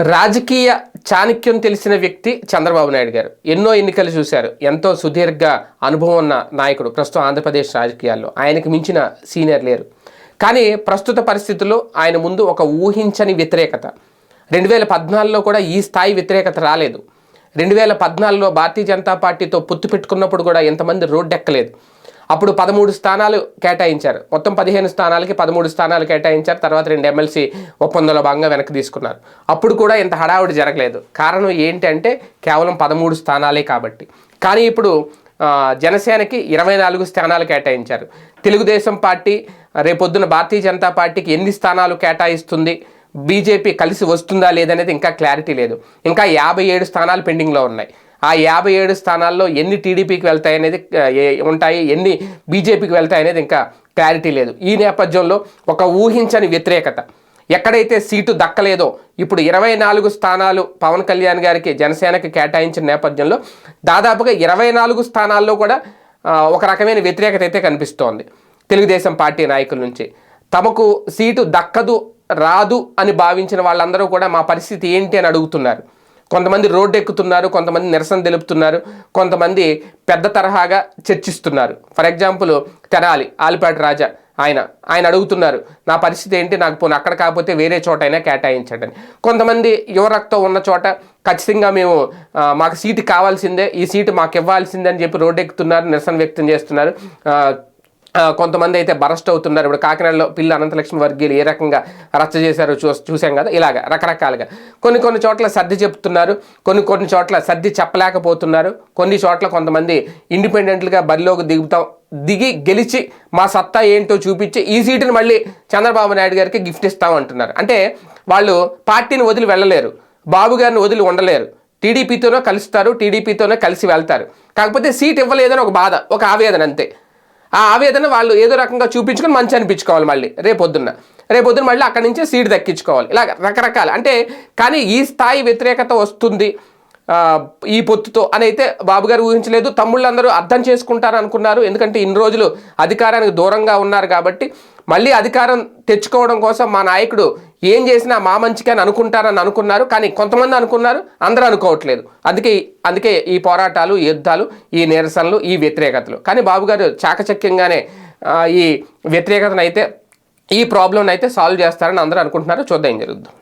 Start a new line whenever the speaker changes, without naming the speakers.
రాజకీయ చాణక్యం తెలిసిన వ్యక్తి చంద్రబాబు నాయుడు గారు. ఎన్నో ఎన్నికలు చూశారు. ఎంతో సుదీర్ఘ అనుభవం ఉన్న నాయకుడు. ప్రస్తుతం ఆంధ్రప్రదేశ్ రాజకీయాల్లో ఆయనకు మించిన సీనియర్ లేరు. కానీ ప్రస్తుత పరిస్థితుల్లో ఆయన ముందు ఒక ఊహించని వ్యతిరేకత. రెండు వేల పద్నాలుగులో కూడా ఈ స్థాయి వ్యతిరేకత రాలేదు. రెండు వేల పద్నాలుగులో భారతీయ జనతా పార్టీతో పొత్తు పెట్టుకున్నప్పుడు కూడా ఎంతమంది రోడ్డెక్కలేదు. అప్పుడు పదమూడు స్థానాలు కేటాయించారు. మొత్తం పదిహేను స్థానాలకి పదమూడు స్థానాలు కేటాయించారు. తర్వాత రెండు ఎమ్మెల్సీ ఒప్పందంలో భాగంగా వెనక్కి తీసుకున్నారు. అప్పుడు కూడా ఇంత హడావుడి జరగలేదు. కారణం ఏంటి అంటే కేవలం పదమూడు స్థానాలే కాబట్టి. కానీ ఇప్పుడు జనసేనకి ఇరవై నాలుగు స్థానాలు కేటాయించారు. తెలుగుదేశం పార్టీ రేపొద్దున భారతీయ జనతా పార్టీకి ఎన్ని స్థానాలు కేటాయిస్తుంది? బీజేపీ కలిసి వస్తుందా లేదనేది ఇంకా క్లారిటీ లేదు. ఇంకా యాభై ఏడు స్థానాలు పెండింగ్లో ఉన్నాయి. ఆ యాభై ఏడు స్థానాల్లో ఎన్ని టీడీపీకి వెళ్తాయి అనేది ఉంటాయి ఎన్ని బీజేపీకి వెళ్తాయి అనేది ఇంకా క్లారిటీ లేదు. ఈ నేపథ్యంలో ఒక ఊహించని వ్యతిరేకత. ఎక్కడైతే సీటు దక్కలేదో ఇప్పుడు ఇరవై నాలుగు స్థానాలు పవన్ కళ్యాణ్ గారికి జనసేనకి కేటాయించిన నేపథ్యంలో దాదాపుగా ఇరవై నాలుగు స్థానాల్లో కూడా ఒక రకమైన వ్యతిరేకత అయితే కనిపిస్తోంది తెలుగుదేశం పార్టీ నాయకుల నుంచి. తమకు సీటు దక్కదు రాదు అని భావించిన వాళ్ళందరూ కూడా మా పరిస్థితి ఏంటి అని అడుగుతున్నారు. కొంతమంది రోడ్డు ఎక్కుతున్నారు కొంతమంది నిరసన తెలుపుతున్నారు కొంతమంది పెద్ద తరహాగా చర్చిస్తున్నారు. ఫర్ ఎగ్జాంపుల్ తెనాలి ఆలిపాటి రాజా ఆయన ఆయన అడుగుతున్నారు నా పరిస్థితి ఏంటి? నాకు పోను అక్కడ కాకపోతే వేరే చోట అయినా కేటాయించండి. కొంతమంది యువరక్తం ఉన్న చోట ఖచ్చితంగా మేము మాకు సీటు కావాల్సిందే ఈ సీటు మాకు ఇవ్వాల్సిందే అని చెప్పి రోడ్డు ఎక్కుతున్నారు నిరసన వ్యక్తం చేస్తున్నారు. కొంతమంది అయితే బరస్ట్ అవుతున్నారు. ఇప్పుడు కాకినాడలో పిల్ల అనంతలక్ష్మి వర్గీయులు ఏ రకంగా రచ్చ చేశారో చూ చూసాం కదా? ఇలాగ రకరకాలుగా. కొన్ని కొన్ని చోట్ల సర్ది చెప్తున్నారు. కొన్ని కొన్ని చోట్ల సర్ది చెప్పలేకపోతున్నారు. కొన్ని చోట్ల కొంతమంది ఇండిపెండెంట్లుగా బరిలోకి దిగుతాం దిగి గెలిచి మా సత్తా ఏంటో చూపించి ఈ సీటుని మళ్ళీ చంద్రబాబు నాయుడు గారికి గిఫ్ట్ ఇస్తామంటున్నారు అంటే వాళ్ళు పార్టీని వదిలి వెళ్ళలేరు. బాబు గారిని వదిలి ఉండలేరు. టీడీపీతోనో కలుస్తారు టీడీపీతోనే కలిసి వెళ్తారు. కాకపోతే సీట్ ఇవ్వలేదని ఒక బాధ ఒక ఆవేదన అంతే. ఆ ఆవేదన వాళ్ళు ఏదో రకంగా చూపించుకొని మంచి అనిపించుకోవాలి మళ్ళీ. రేపొద్దున్న. రేపొద్దున మళ్ళీ అక్కడి నుంచే సీట్ దక్కించుకోవాలి. ఇలా రకరకాల అంటే కానీ ఈ స్థాయి వ్యతిరేకత వస్తుంది ఈ పొత్తుతో అని అయితే బాబు గారు ఊహించలేదు. తమ్ముళ్ళందరూ అర్థం చేసుకుంటారు అనుకున్నారు. ఎందుకంటే ఇన్ని రోజులు అధికారానికి దూరంగా ఉన్నారు కాబట్టి మళ్ళీ అధికారం తెచ్చుకోవడం కోసం మా నాయకుడు ఏం చేసినా మా మంచికి అని అనుకుంటారని అనుకున్నారు కానీ కొంతమంది అనుకున్నారు అందరూ అనుకోవట్లేదు. అందుకే అందుకే ఈ పోరాటాలు ఈ యుద్ధాలు ఈ నిరసనలు ఈ వ్యతిరేకతలు. కానీ బాబు గారు చాకచక్యంగానే ఈ వ్యతిరేకతను అయితే ఈ ప్రాబ్లం అయితే సాల్వ్ చేస్తారని అందరూ అనుకుంటున్నారు. చూద్దాం ఏం జరుగుద్దాం.